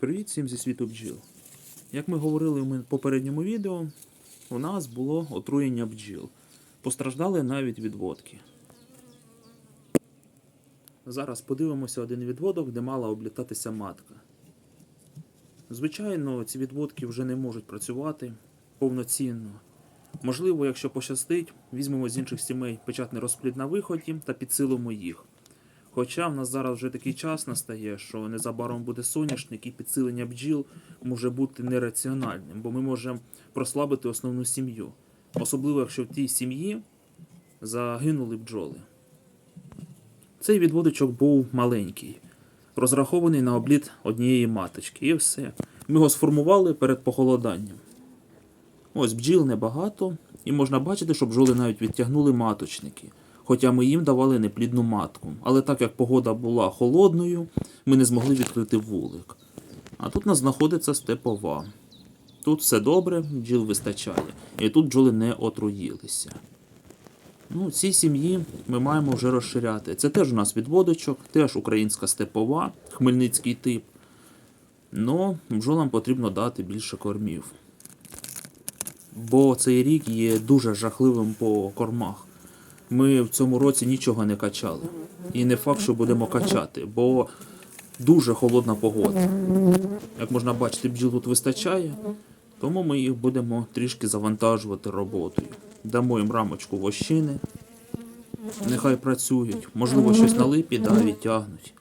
Привіт всім зі світу бджіл. Як ми говорили в попередньому відео, у нас було отруєння бджіл. Постраждали навіть відводки. Зараз подивимося один відводок, де мала облітатися матка. Звичайно, ці відводки вже не можуть працювати повноцінно. Можливо, якщо пощастить, візьмемо з інших сімей печатний розплід на виході та підсилимо їх. Хоча в нас зараз вже такий час настає, що незабаром буде соняшник і підсилення бджіл може бути нераціональним, бо ми можемо прослабити основну сім'ю. Особливо, якщо в тій сім'ї загинули бджоли. Цей відводочок був маленький, розрахований на обліт однієї маточки, і все. Ми його сформували перед похолоданням. Ось бджіл небагато, і можна бачити, що бджоли навіть відтягнули маточники. Хоча ми їм давали неплідну матку. Але так як погода була холодною, ми не змогли відкрити вулик. А тут у нас знаходиться степова. Тут все добре, бджіл вистачає. І тут бджоли не отруїлися. Ну, ці сім'ї ми маємо вже розширяти. Це теж у нас відводочок, теж українська степова, хмельницький тип. Но бджолам потрібно дати більше кормів. Бо цей рік є дуже жахливим по кормах. Ми в цьому році нічого не качали. І не факт, що будемо качати, бо дуже холодна погода. Як можна бачити, бджіл тут вистачає, тому ми їх будемо трішки завантажувати роботою. Дамо їм рамочку вощини, нехай працюють. Можливо, щось на липі да, відтягнуть.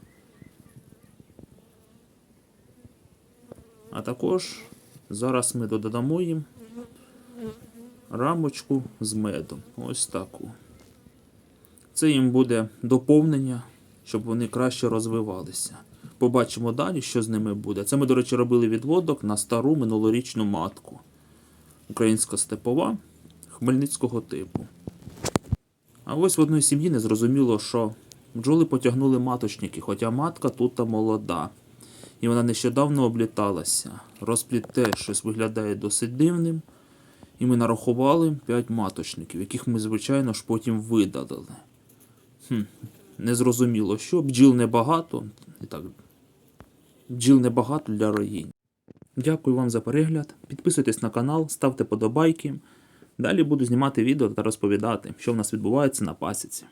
А також зараз ми додамо їм рамочку з медом. Ось таку. Це їм буде доповнення, щоб вони краще розвивалися. Побачимо далі, що з ними буде. Це ми, до речі, робили відводок на стару минулорічну матку. Українська степова хмельницького типу. А ось в одній сім'ї не зрозуміло, що бджоли потягнули маточники, хоча матка тут молода. І вона нещодавно обліталася. Розплід теж щось виглядає досить дивним. І ми нарахували 5 маточників, яких ми, звичайно ж, потім видалили. Хм, незрозуміло, що бджіл небагато. Так, бджіл небагато для роїнь. Дякую вам за перегляд. Підписуйтесь на канал, ставте подобайки. Далі буду знімати відео та розповідати, що в нас відбувається на пасіці.